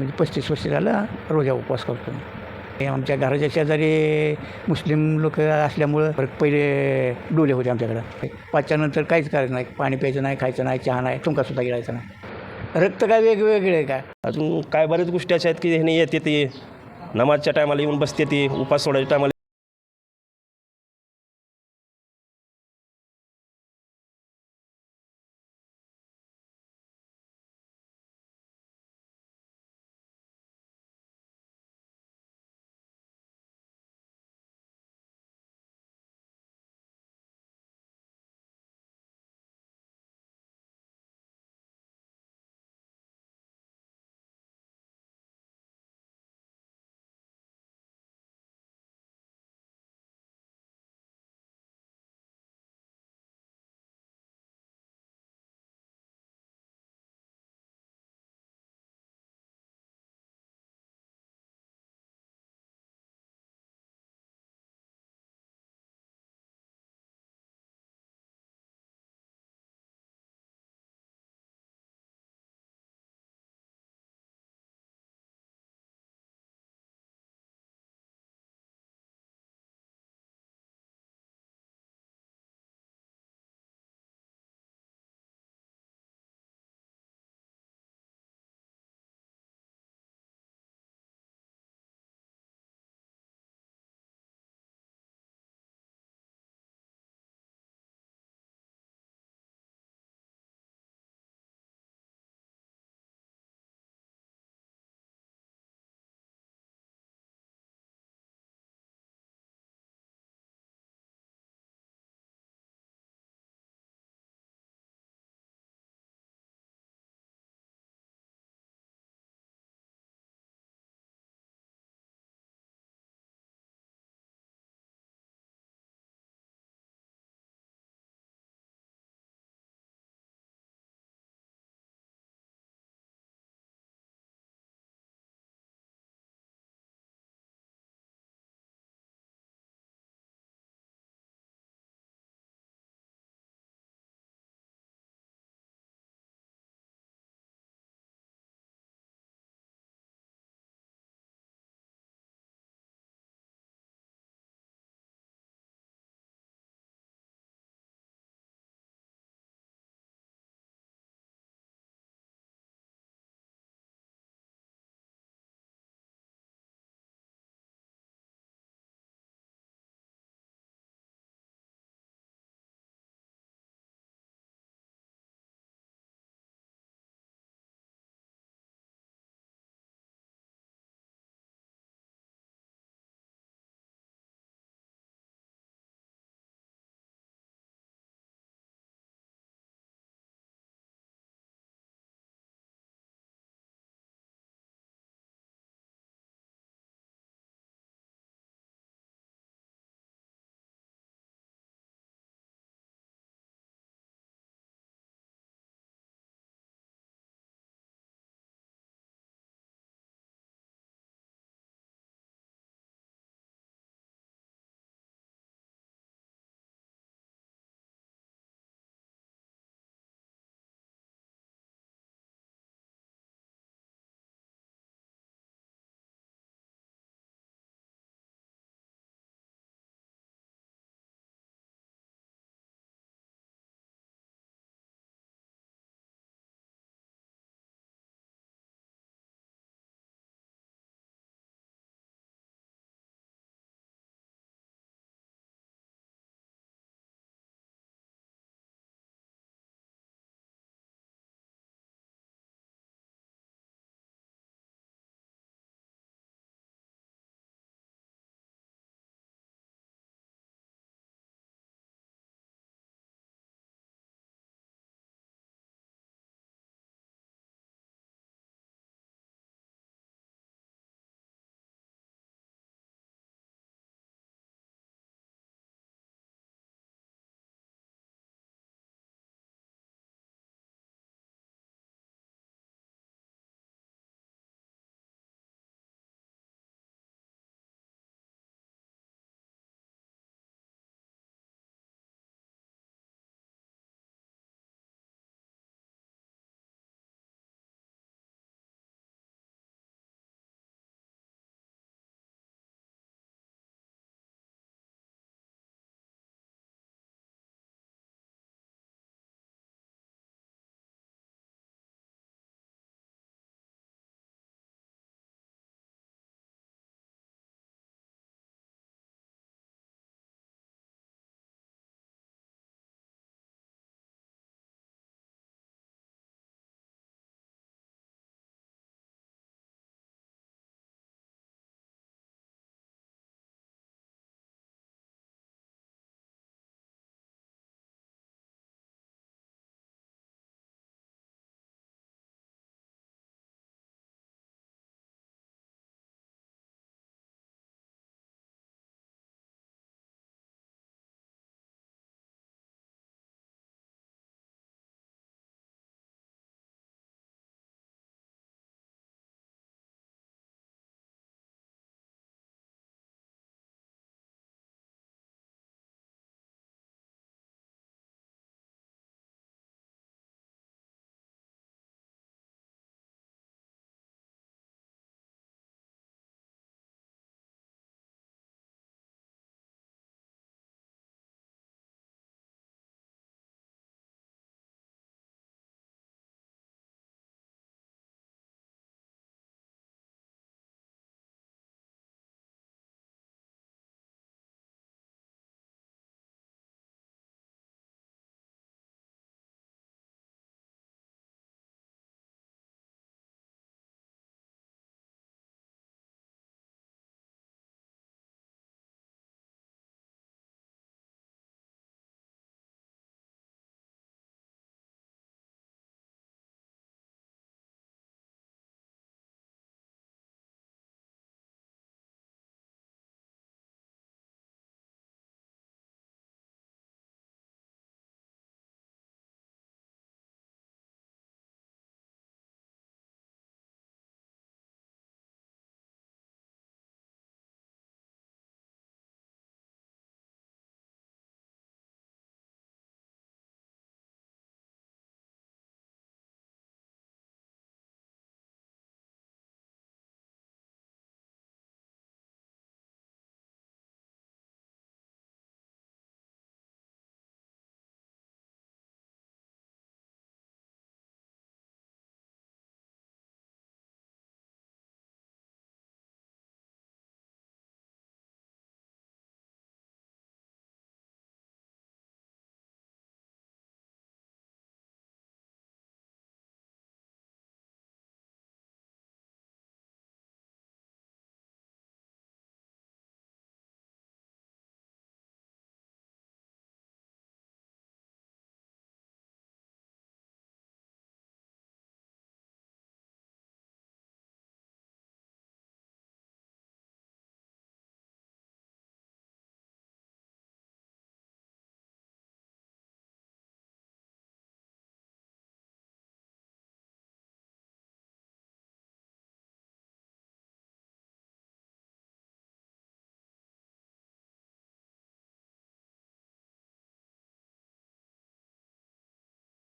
म्हणजे पस्तीस वर्ष झालं रोजा उपवास करतो. हे आमच्या घराच्या शेजारी मुस्लिम लोक असल्यामुळं पहिले डोले होते आमच्याकडं. पाचच्यानंतर काहीच करायचं नाही. पाणी प्यायचं नाही खायचं नाही चहा नाही तुमकासुद्धा गिळायचं नाही. रक्त काय वेगवेगळे आहे का? अजून काय बऱ्याच गोष्टी अशा आहेत की ह्याने येते ते नमाजच्या टायमाला येऊन बसते ते उपास सोडायच्या टायमाला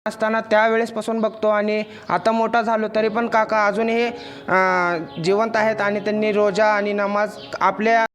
असताना त्यावेळेसपासून बघतो आणि आता मोठा झालो तरी पण काका अजूनही जिवंत आहेत आणि त्यांनी रोजा आणि नमाज आपल्या